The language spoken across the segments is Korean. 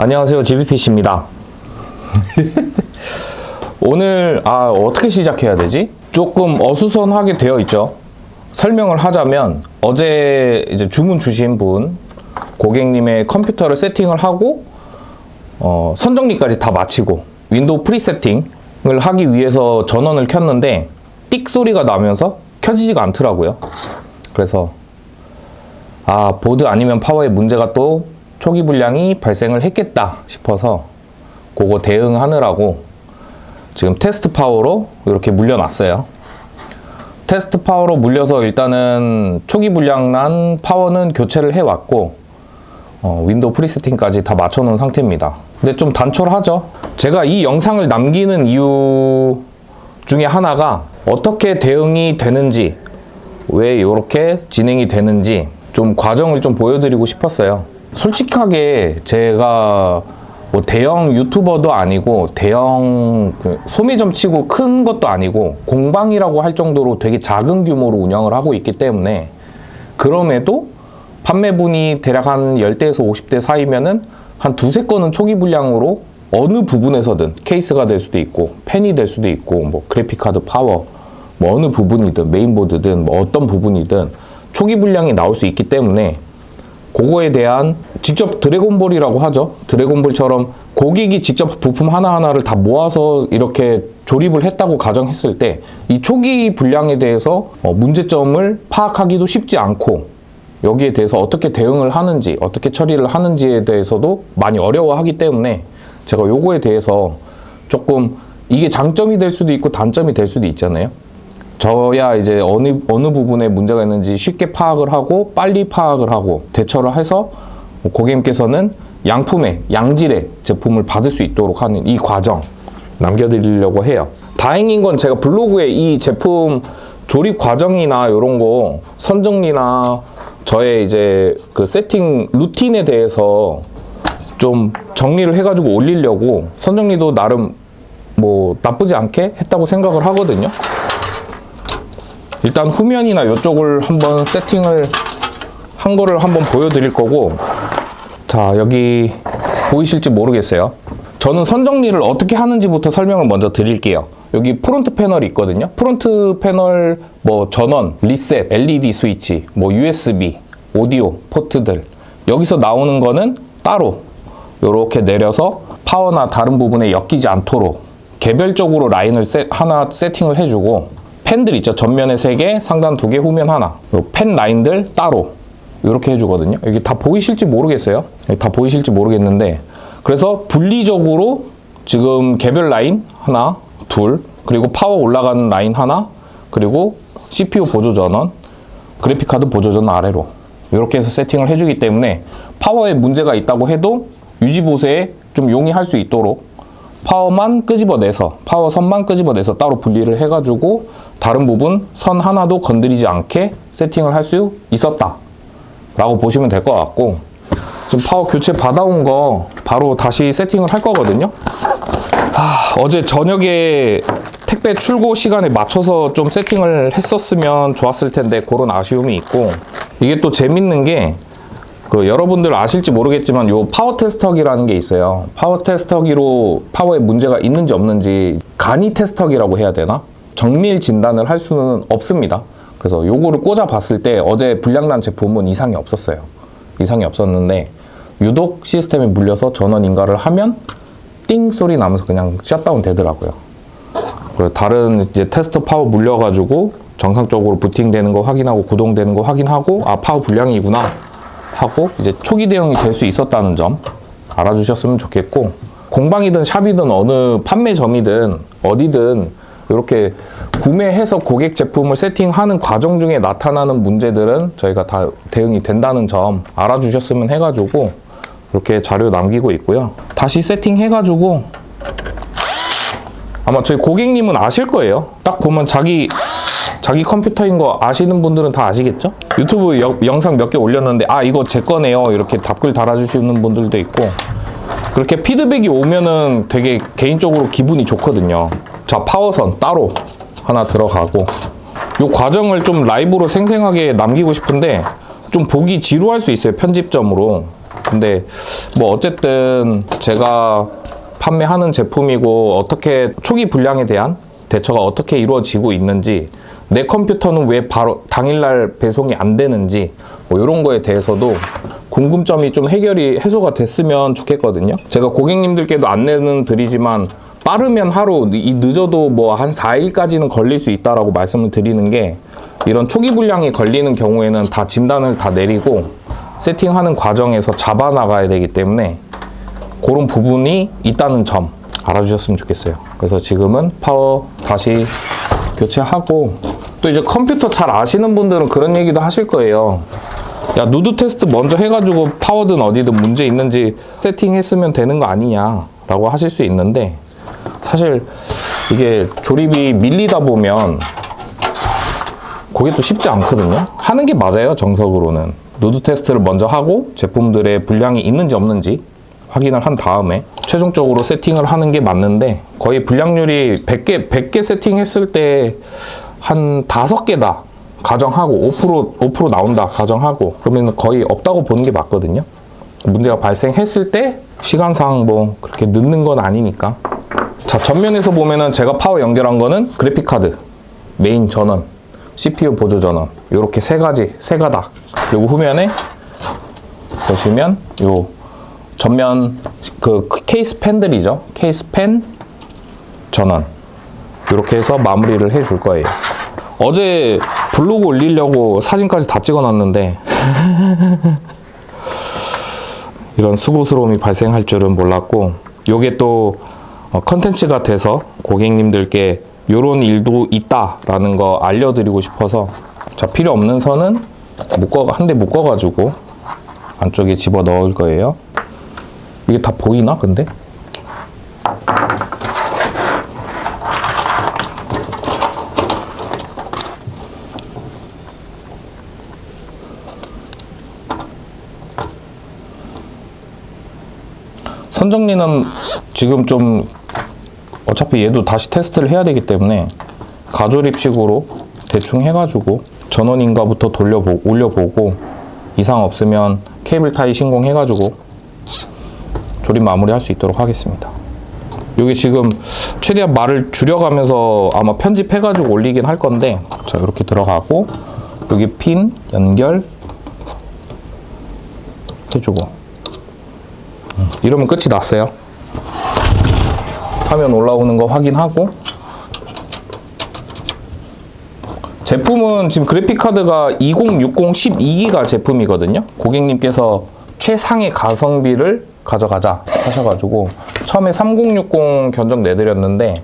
안녕하세요. GBPC입니다. 오늘 아 어떻게 시작해야 되지? 조금 어수선하게 되어 있죠. 설명을 하자면 어제 이제 주문 주신 분 고객님의 컴퓨터를 세팅을 하고 어, 선정리까지 다 마치고 윈도우 프리세팅을 하기 위해서 전원을 켰는데 띡 소리가 나면서 켜지지가 않더라고요. 그래서 아 보드 아니면 파워에 문제가 또 초기 불량이 발생을 했겠다 싶어서 그거 대응하느라고 지금 테스트 파워로 이렇게 물려놨어요. 테스트 파워로 물려서 일단은 초기 불량 난 파워는 교체를 해왔고 어, 윈도우 프리세팅까지 다 맞춰놓은 상태입니다. 근데 좀 단촐하죠. 제가 이 영상을 남기는 이유 중에 하나가 어떻게 대응이 되는지 왜 이렇게 진행이 되는지 좀 과정을 좀 보여드리고 싶었어요. 솔직하게 제가 뭐 대형 유튜버도 아니고 대형 그 소매점 치고 큰 것도 아니고 공방이라고 할 정도로 되게 작은 규모로 운영을 하고 있기 때문에 그럼에도 판매분이 대략 한 10대에서 50대 사이면은 한 두세 건은 초기 불량으로 어느 부분에서든 케이스가 될 수도 있고 펜이 될 수도 있고 뭐 그래픽카드 파워 뭐 어느 부분이든 메인보드든 뭐 어떤 부분이든 초기 불량이 나올 수 있기 때문에 그거에 대한 직접 드래곤볼이라고 하죠. 드래곤볼처럼 고객이 직접 부품 하나하나를 다 모아서 이렇게 조립을 했다고 가정했을 때 이 초기 불량에 대해서 어, 문제점을 파악하기도 쉽지 않고 여기에 대해서 어떻게 대응을 하는지 어떻게 처리를 하는지에 대해서도 많이 어려워하기 때문에 제가 요거에 대해서 조금 이게 장점이 될 수도 있고 단점이 될 수도 있잖아요. 저야 이제 어느 어느 부분에 문제가 있는지 쉽게 파악을 하고 빨리 파악을 하고 대처를 해서 고객님께서는 양품의 양질의 제품을 받을 수 있도록 하는 이 과정 남겨드리려고 해요. 다행인 건 제가 블로그에 이 제품 조립 과정이나 이런 거 선정리나 저의 이제 그 세팅 루틴에 대해서 좀 정리를 해가지고 올리려고 선정리도 나름 뭐 나쁘지 않게 했다고 생각을 하거든요. 일단 후면이나 이쪽을 한번 세팅을 한 거를 한번 보여드릴 거고. 자 여기 보이실지 모르겠어요. 저는 선정리를 어떻게 하는지부터 설명을 먼저 드릴게요. 여기 프론트 패널이 있거든요. 프론트 패널 뭐 전원, 리셋, LED 스위치, 뭐 USB, 오디오 포트들. 여기서 나오는 거는 따로 이렇게 내려서 파워나 다른 부분에 엮이지 않도록 개별적으로 라인을 세, 하나 세팅을 해주고 펜들 있죠. 전면에 3개, 상단 2개, 후면 하나. 요펜 라인들 따로 이렇게 해주거든요. 여기 다 보이실지 모르겠어요. 다 보이실지 모르겠는데 그래서 분리적으로 지금 개별 라인 하나, 둘, 그리고 파워 올라가는 라인 하나, 그리고 CPU 보조 전원, 그래픽 카드 보조 전원 아래로 이렇게 해서 세팅을 해주기 때문에 파워에 문제가 있다고 해도 유지 보세에 좀 용이할 수 있도록 파워만 끄집어내서 파워 선만 끄집어내서 따로 분리를 해가지고 다른 부분 선 하나도 건드리지 않게 세팅을 할 수 있었다 라고 보시면 될 것 같고 지금 파워 교체 받아온 거 바로 다시 세팅을 할 거거든요. 아, 어제 저녁에 택배 출고 시간에 맞춰서 좀 세팅을 했었으면 좋았을 텐데 그런 아쉬움이 있고 이게 또 재밌는 게 그 여러분들 아실지 모르겠지만 요 파워 테스터기라는 게 있어요. 파워 테스터기로 파워에 문제가 있는지 없는지 간이 테스터기라고 해야 되나? 정밀 진단을 할 수는 없습니다. 그래서 요거를 꽂아 봤을 때 어제 불량난 제품은 이상이 없었어요. 이상이 없었는데 유독 시스템에 물려서 전원 인가를 하면 띵 소리 나면서 그냥 셧다운 되더라고요. 그리고 다른 이제 테스터 파워 물려가지고 정상적으로 부팅되는 거 확인하고 구동되는 거 확인하고 아 파워 불량이구나 하고 이제 초기 대응이 될 수 있었다는 점 알아주셨으면 좋겠고 공방이든 샵이든 어느 판매점이든 어디든 이렇게 구매해서 고객 제품을 세팅하는 과정 중에 나타나는 문제들은 저희가 다 대응이 된다는 점 알아주셨으면 해가지고 이렇게 자료 남기고 있고요. 다시 세팅해가지고 아마 저희 고객님은 아실 거예요. 딱 보면 자기 자기 컴퓨터인 거 아시는 분들은 다 아시겠죠? 유튜브 여- 영상 몇 개 올렸는데 아 이거 제 거네요 이렇게 답글 달아주시는 분들도 있고 그렇게 피드백이 오면은 되게 개인적으로 기분이 좋거든요. 자 파워선 따로 하나 들어가고 이 과정을 좀 라이브로 생생하게 남기고 싶은데 좀 보기 지루할 수 있어요 편집점으로 근데 뭐 어쨌든 제가 판매하는 제품이고 어떻게 초기 불량에 대한 대처가 어떻게 이루어지고 있는지 내 컴퓨터는 왜 바로 당일날 배송이 안 되는지 뭐 이런 거에 대해서도 궁금점이 좀 해결이 해소가 됐으면 좋겠거든요. 제가 고객님들께도 안내는 드리지만 빠르면 하루, 이 늦어도 뭐 한 4일까지는 걸릴 수 있다라고 말씀을 드리는 게 이런 초기 불량이 걸리는 경우에는 다 진단을 다 내리고 세팅하는 과정에서 잡아 나가야 되기 때문에 그런 부분이 있다는 점 알아주셨으면 좋겠어요. 그래서 지금은 파워 다시 교체하고 또 이제 컴퓨터 잘 아시는 분들은 그런 얘기도 하실 거예요. 야 누드 테스트 먼저 해가지고 파워든 어디든 문제 있는지 세팅했으면 되는 거 아니냐라고 하실 수 있는데 사실 이게 조립이 밀리다 보면 그게 또 쉽지 않거든요. 하는 게 맞아요, 정석으로는. 누드 테스트를 먼저 하고 제품들의 불량이 있는지 없는지 확인을 한 다음에 최종적으로 세팅을 하는 게 맞는데 거의 불량률이 100개, 100개 세팅했을 때 한 5개다 가정하고 5% 5% 나온다 가정하고 그러면 거의 없다고 보는 게 맞거든요. 문제가 발생했을 때 시간상 뭐 그렇게 늦는 건 아니니까. 자 전면에서 보면은 제가 파워 연결한 거는 그래픽 카드 메인 전원 CPU 보조 전원 이렇게 세 가지 세 가닥. 그리고 후면에 보시면 요 전면 그 케이스 팬들이죠. 케이스 팬 전원. 이렇게 해서 마무리를 해줄 거예요 어제 블로그 올리려고 사진까지 다 찍어 놨는데 이런 수고스러움이 발생할 줄은 몰랐고 요게 또 어, 컨텐츠가 돼서 고객님들께 요런 일도 있다라는 거 알려드리고 싶어서 자 필요 없는 선은 묶어 한 대 묶어 가지고 안쪽에 집어 넣을 거예요. 이게 다 보이나 근데 선정리는 지금 좀 어차피 얘도 다시 테스트를 해야 되기 때문에 가조립식으로 대충 해가지고 전원인가부터 돌려보 올려보고 이상 없으면 케이블 타이 신공해가지고 조립 마무리 할 수 있도록 하겠습니다. 여기 지금 최대한 말을 줄여가면서 아마 편집해가지고 올리긴 할 건데 자 이렇게 들어가고 여기 핀 연결 해주고 음, 이러면 끝이 났어요. 화면 올라오는 거 확인하고 제품은 지금 그래픽카드가 2060 12기가 제품이거든요. 고객님께서 최상의 가성비를 가져가자 하셔가지고 처음에 3060 견적 내드렸는데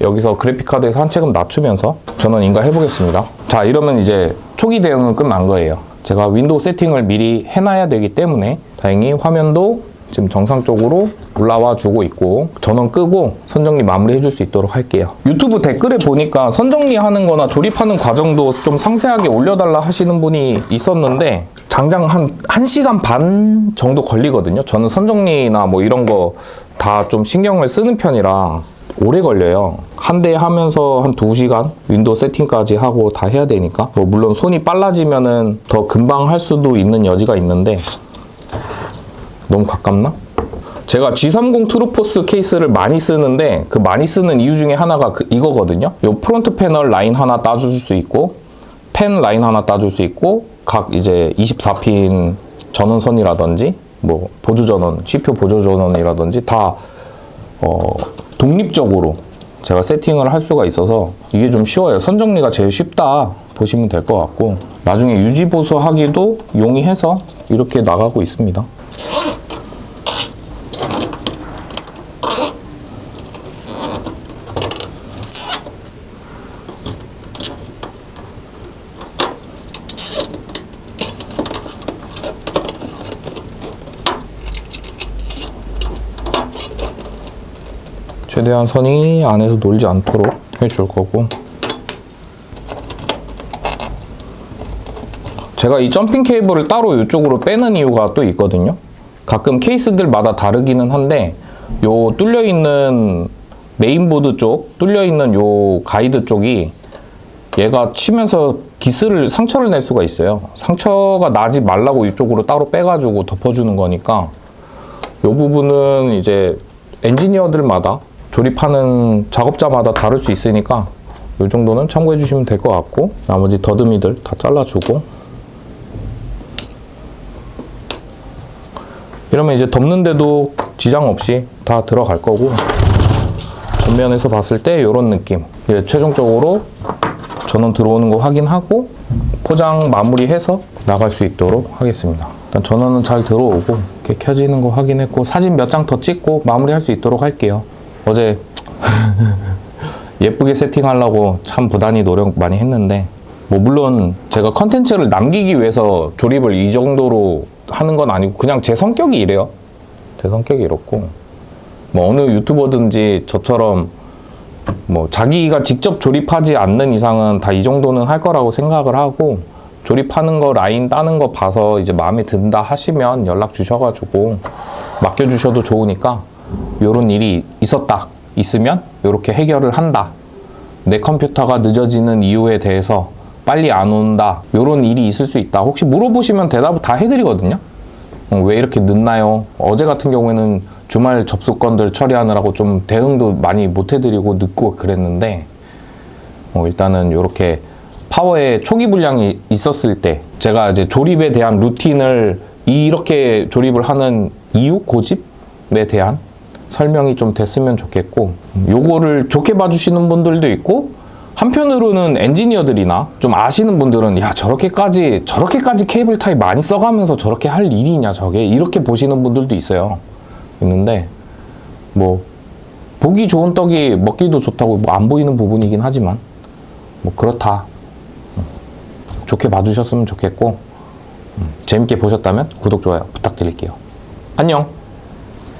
여기서 그래픽카드에서 한 채금 낮추면서 전원 인가 해보겠습니다. 자 이러면 이제 초기 대응은 끝난 거예요. 제가 윈도우 세팅을 미리 해놔야 되기 때문에 다행히 화면도 지금 정상적으로 올라와 주고 있고 전원 끄고 선정리 마무리 해줄 수 있도록 할게요. 유튜브 댓글에 보니까 선정리 하는 거나 조립하는 과정도 좀 상세하게 올려달라 하시는 분이 있었는데 장장 한 1시간 반 정도 걸리거든요. 저는 선정리나 뭐 이런 거 다 좀 신경을 쓰는 편이라 오래 걸려요. 한 대 하면서 한 2시간 윈도우 세팅까지 하고 다 해야 되니까. 뭐 물론 손이 빨라지면은 더 금방 할 수도 있는 여지가 있는데 너무 가깝나? 제가 G30 트루포스 케이스를 많이 쓰는데 그 많이 쓰는 이유 중에 하나가 그 이거거든요. 요 프론트 패널 라인 하나 따줄 수 있고 펜 라인 하나 따줄 수 있고 각 이제 24핀 전원선이라든지 뭐 보조 전원, CPU 보조 전원이라든지 다 어, 독립적으로 제가 세팅을 할 수가 있어서 이게 좀 쉬워요. 선정리가 제일 쉽다 보시면 될 것 같고 나중에 유지 보수하기도 용이해서 이렇게 나가고 있습니다. 최대한 선이 안에서 놀지 않도록 해줄 거고 제가 이 점핑 케이블을 따로 이쪽으로 빼는 이유가 또 있거든요 가끔 케이스들마다 다르기는 한데 요 뚫려 있는 메인보드 쪽 뚫려 있는 요 가이드 쪽이 얘가 치면서 기스를 상처를 낼 수가 있어요. 상처가 나지 말라고 이쪽으로 따로 빼가지고 덮어주는 거니까 이 부분은 이제 엔지니어들마다 조립하는 작업자마다 다를 수 있으니까 이 정도는 참고해 주시면 될 것 같고 나머지 더듬이들 다 잘라주고. 이러면 이제 덮는데도 지장 없이 다 들어갈 거고 전면에서 봤을 때 이런 느낌. 이제 최종적으로 전원 들어오는 거 확인하고 포장 마무리해서 나갈 수 있도록 하겠습니다. 일단 전원은 잘 들어오고 이렇게 켜지는 거 확인했고 사진 몇 장 더 찍고 마무리할 수 있도록 할게요 어제 예쁘게 세팅하려고 참 부단히 노력 많이 했는데 뭐 물론 제가 컨텐츠를 남기기 위해서 조립을 이 정도로 하는 건 아니고 그냥 제 성격이 이래요. 제 성격이 이렇고. 뭐 어느 유튜버든지 저처럼 뭐 자기가 직접 조립하지 않는 이상은 다 이 정도는 할 거라고 생각을 하고 조립하는 거 라인 따는 거 봐서 이제 마음에 든다 하시면 연락 주셔가지고 맡겨 주셔도 좋으니까 요런 일이 있었다. 있으면 요렇게 해결을 한다. 내 컴퓨터가 늦어지는 이유에 대해서 빨리 안 온다. 요런 일이 있을 수 있다. 혹시 물어보시면 대답을 다 해드리거든요. 어, 왜 이렇게 늦나요? 어제 같은 경우에는 주말 접수건들 처리하느라고 좀 대응도 많이 못 해드리고 늦고 그랬는데 어, 일단은 이렇게 파워에 초기 불량이 있었을 때 제가 이제 조립에 대한 루틴을 이렇게 조립을 하는 이유 고집에 대한 설명이 좀 됐으면 좋겠고 요거를 좋게 봐주시는 분들도 있고 한편으로는 엔지니어들이나 좀 아시는 분들은 야 저렇게까지 저렇게까지 케이블 타입 많이 써가면서 저렇게 할 일이냐 저게? 이렇게 보시는 분들도 있어요. 있는데 뭐 보기 좋은 떡이 먹기도 좋다고 뭐 안 보이는 부분이긴 하지만 뭐 그렇다. 음, 좋게 봐주셨으면 좋겠고 음, 재밌게 보셨다면 구독 좋아요 부탁드릴게요. 안녕